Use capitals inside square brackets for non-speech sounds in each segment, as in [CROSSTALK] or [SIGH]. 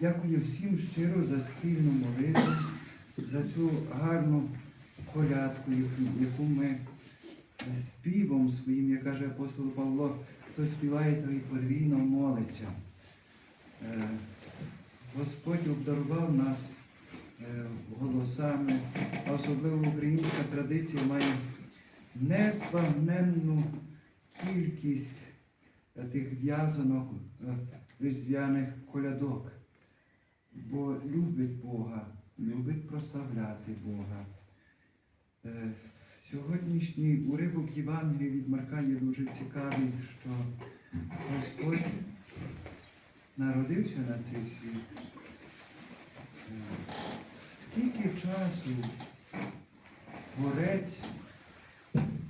Дякую всім щиро за спільну молитву, за цю гарну колядку, яку- ми співом своїм, як каже апостол Павло, хто співає, той подвійно молиться. Е, Господь обдарував нас е, голосами, а особливо українська традиція має незбагненну кількість тих в'язанок е, різдвяних колядок. Бо любить Бога, любить прославляти Бога. Е, Сьогоднішній уривок Євангелії від Марка є дуже цікавий, що Господь народився на цей світ. Е, Скільки часу Творець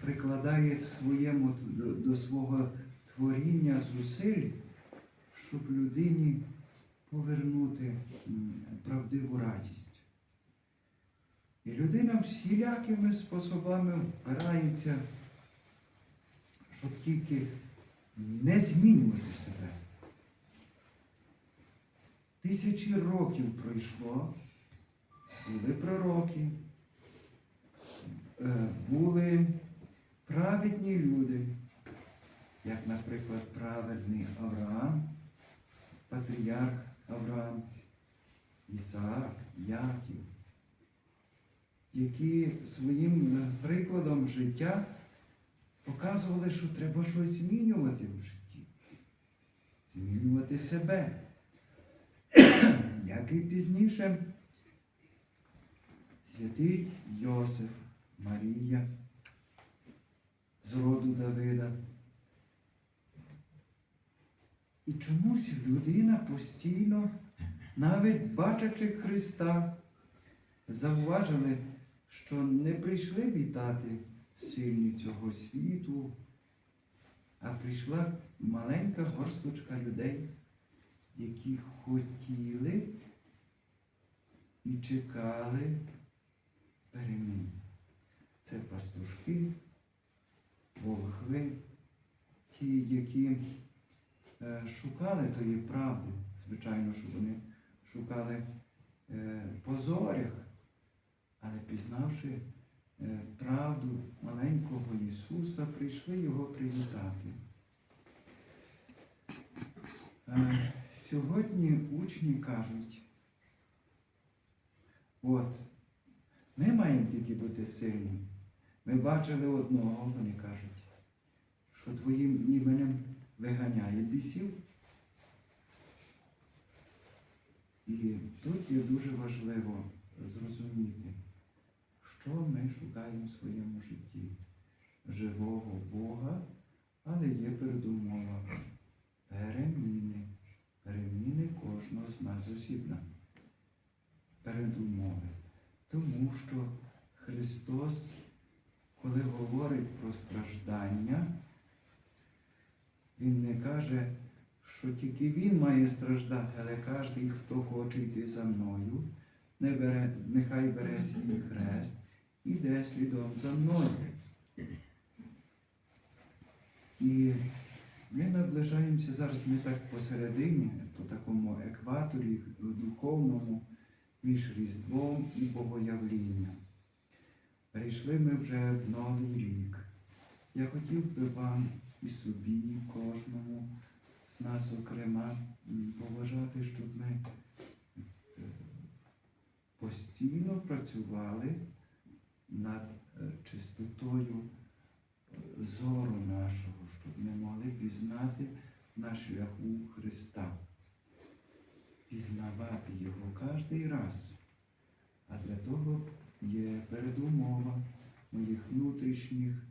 прикладає своєму до, до свого творіння зусиль, щоб людині повернути правдиву радість. І людина всілякими способами впирається, щоб тільки не змінювати себе. Тисячі років пройшло, були пророки, е, були праведні люди, як, наприклад, праведний Авраам, патріарх Авраам, Ісаак, Яків, які своїм е, прикладом життя показували, що треба щось змінювати в житті, змінювати себе. [COUGHS] Як і пізніше святий Йосиф, Марія з роду Давида. І чомусь людина постійно, навіть бачачи Христа, зауважили, що не прийшли вітати сильні цього світу, а прийшла маленька горсточка людей, які хотіли і чекали перемін. Це пастушки, волхви, ті, які шукали тої правди, звичайно, що вони шукали е, по зорях, але пізнавши е, правду маленького Ісуса, прийшли Його привітати. Е, Сьогодні учні кажуть, от, ми маємо тільки бути сильні. Ми бачили одного, вони кажуть, що твоїм іменем виганяє бісів. І тут є дуже важливо зрозуміти, що ми шукаємо в своєму житті. Живого Бога, але є передумова переміни. Переміни кожного з нас осібна. Передумови. Тому що Христос, коли говорить про страждання, Він не каже, що тільки Він має страждати, але кожен, хто хоче йти за мною, не бере, нехай бере свій хрест і йде слідом за мною. І ми наближаємося зараз, ми так посередині, по такому екваторі духовному між Різдвом і Богоявлінням. Прийшли ми вже в Новий рік. Я хотів би вам і собі, і кожному з нас, зокрема, м, побажати, щоб ми е, постійно працювали над е, чистотою е, зору нашого, щоб ми могли пізнати на шляху Христа, пізнавати Його кожен раз. А для того є передумова моїх внутрішніх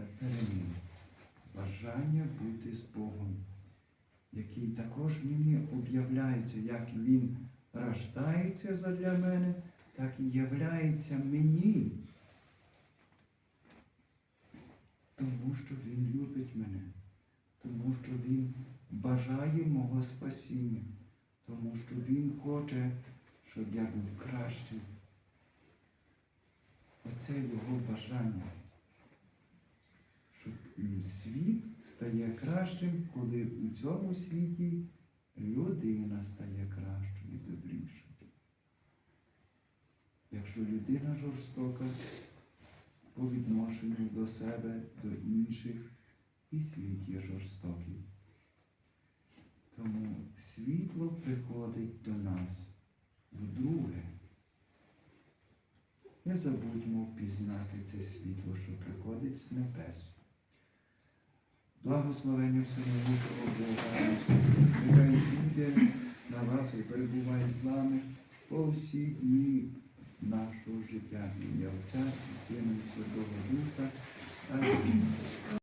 перемін, бажання бути з Богом, який також мені об'являється, як Він рождається задля мене, так і являється мені. Тому що Він любить мене, тому що Він бажає мого спасіння, тому що Він хоче, щоб я був кращим. Оце його бажання. Щоб світ стає кращим, коли у цьому світі людина стає кращою і добрішою. Якщо людина жорстока по відношенню до себе, до інших, і світ є жорстокий. Тому світло приходить до нас вдруге. Не забудьмо впізнати це світло, що приходить з небес. Благословення всемогутого Бога, нехай зійде на вас і перебуває з нами по всі дні нашого життя. Ім'я Отця і Сина і Святого Духа. Амінь.